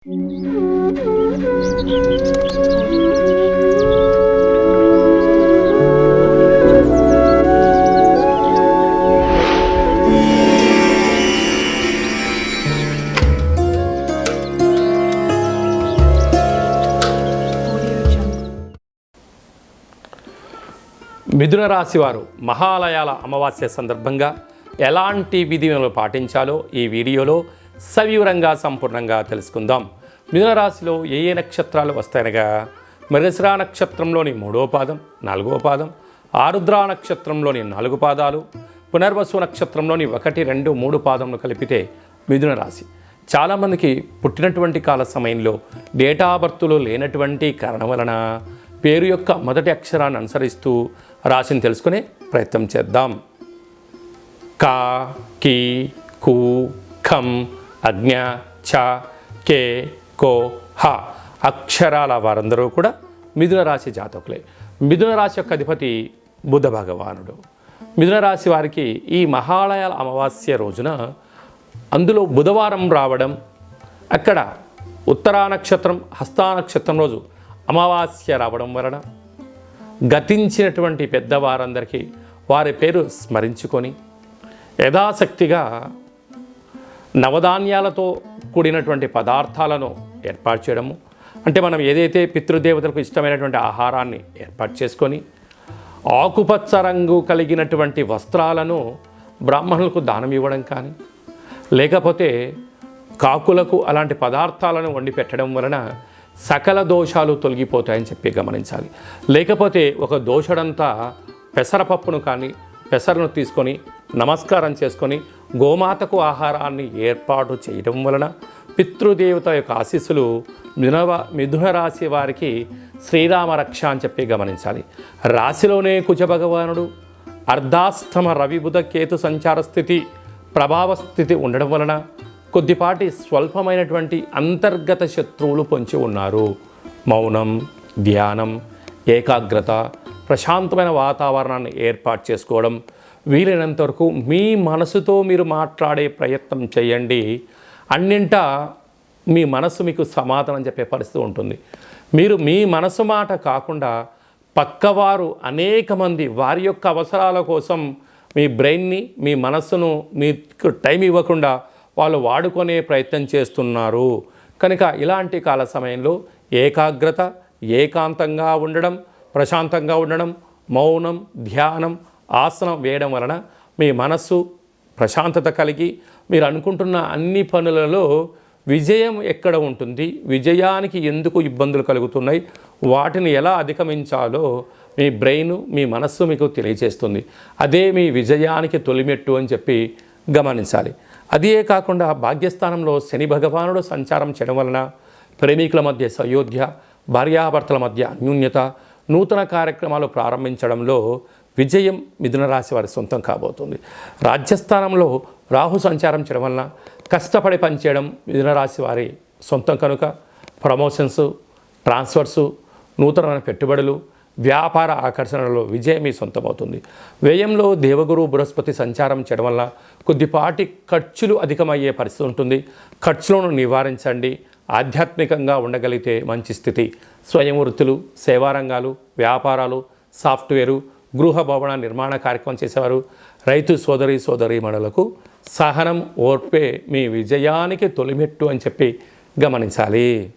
మిథున రాశివారు మహాలయాల అమావాస్య సందర్భంగా ఎలాంటి విధులను పాటించాలో ఈ వీడియోలో సవివరంగా సంపూర్ణంగా తెలుసుకుందాం. మిథునరాశిలో ఏ ఏ నక్షత్రాలు వస్తాయనగా? మృగశిరా నక్షత్రంలోని మూడో పాదం నాలుగో పాదం ఆరుద్రా నక్షత్రంలోని నాలుగు పాదాలు పునర్వసు నక్షత్రంలోని ఒకటి రెండు మూడు పాదములు కలిపితే మిథున రాశి. చాలామందికి పుట్టినటువంటి కాల సమయంలో డేటా బర్త్లో లేనటువంటి కారణం వలన పేరు యొక్క మొదటి అక్షరాన్ని అనుసరిస్తూ రాశిని తెలుసుకునే ప్రయత్నం చేద్దాం. కా కీ కు ఖం అజ్ఞ చ కే కో హ అక్షరాల వారందరూ కూడా మిథున రాశి జాతకులే. మిథున రాశి యొక్క అధిపతి బుధ భగవానుడు. మిథున రాశి వారికి ఈ మహాలయాల అమావాస్య రోజున అందులో బుధవారం రావడం అక్కడ ఉత్తరా నక్షత్రం హస్తా నక్షత్రం రోజు అమావాస్య రావడం వలన గతించినటువంటి పెద్దవారందరికీ వారి పేరు స్మరించుకొని యథాశక్తిగా నవధాన్యాలతో కూడినటువంటి పదార్థాలను ఏర్పాటు చేయడము. అంటే మనం ఏదైతే పితృదేవతలకు ఇష్టమైనటువంటి ఆహారాన్ని ఏర్పాటు చేసుకొని ఆకుపచ్చ రంగు కలిగినటువంటి వస్త్రాలను బ్రాహ్మణులకు దానం ఇవ్వడం కానీ లేకపోతే కాకులకు అలాంటి పదార్థాలను వండి పెట్టడం వలన సకల దోషాలు తొలగిపోతాయని చెప్పి గమనించాలి. లేకపోతే ఒక దోషడంతా పెసరపప్పును కానీ పెసరను తీసుకొని నమస్కారం చేసుకొని గోమాతకు ఆహారాన్ని ఏర్పాటు చేయడం వలన పితృదేవత యొక్క ఆశీస్సులు మిథున మిథున రాశి వారికి శ్రీరామ రక్ష అని చెప్పి గమనించాలి. రాశిలోనే కుజ భగవానుడు అర్ధాస్తమ రవిబుధ కేతు సంచార స్థితి ప్రభావ స్థితి ఉండడం వలన కొద్దిపాటి స్వల్పమైనటువంటి అంతర్గత శత్రువులు పొంచి ఉన్నారు. మౌనం ధ్యానం ఏకాగ్రత ప్రశాంతమైన వాతావరణాన్ని ఏర్పాటు చేసుకోవడం వీలైనంత వరకు మీ మనసుతో మీరు మాట్లాడే ప్రయత్నం చేయండి. అన్నింట మీ మనసు మీకు సమాధానం చెప్పే పరిస్థితి ఉంటుంది. మీరు మీ మనసు మాట కాకుండా పక్కవారు అనేక మంది వారి యొక్క అవసరాల కోసం మీ బ్రెయిన్ని మీ మనస్సును మీకు టైం ఇవ్వకుండా వాళ్ళు వాడుకునే ప్రయత్నం చేస్తున్నారు. కనుక ఇలాంటి కాల సమయంలో ఏకాగ్రత ఏకాంతంగా ఉండడం ప్రశాంతంగా ఉండడం మౌనం ధ్యానం ఆసనం వేయడం వలన మీ మనస్సు ప్రశాంతత కలిగి మీరు అనుకుంటున్న అన్ని పనులలో విజయం ఎక్కడ ఉంటుంది? విజయానికి ఎందుకు ఇబ్బందులు కలుగుతున్నాయి? వాటిని ఎలా అధిగమించాలో మీ బ్రెయిన్ మీ మనస్సు మీకు తెలియజేస్తుంది అదే మీ విజయానికి తొలిమెట్టు అని చెప్పి గమనించాలి. అదే కాకుండా భాగ్యస్థానంలో శని భగవానుడు సంచారం చేయడం వలన ప్రేమికుల మధ్య సయోధ్య భార్యాభర్తల మధ్య అన్యూన్యత నూతన కార్యక్రమాలు ప్రారంభించడంలో విజయం మిథున రాశి వారి సొంతం కాబోతుంది. రాజ్యస్థానంలో రాహు సంచారం చేయడం వలన కష్టపడి పనిచేయడం మిథున రాశి వారి సొంతం కనుక. ప్రమోషన్స్ ట్రాన్స్ఫర్సు నూతనమైన పెట్టుబడులు వ్యాపార ఆకర్షణలో విజయం మీ సొంతమవుతుంది. వ్యయంలో దేవగురు బృహస్పతి సంచారం చేయడం వల్ల కొద్దిపాటి ఖర్చులు అధికమయ్యే పరిస్థితి ఉంటుంది. ఖర్చులను నివారించండి. ఆధ్యాత్మికంగా ఉండగలిగితే మంచి స్థితి. స్వయం వృత్తులు సేవారంగాలు వ్యాపారాలు సాఫ్ట్వేరు గృహ భవన నిర్మాణ కార్యక్రమం చేసేవారు. రైతు సోదరి సోదరీమణులకు సహనం ఓర్పే మీ విజయానికి తొలిమెట్టు అని చెప్పి గమనించాలి.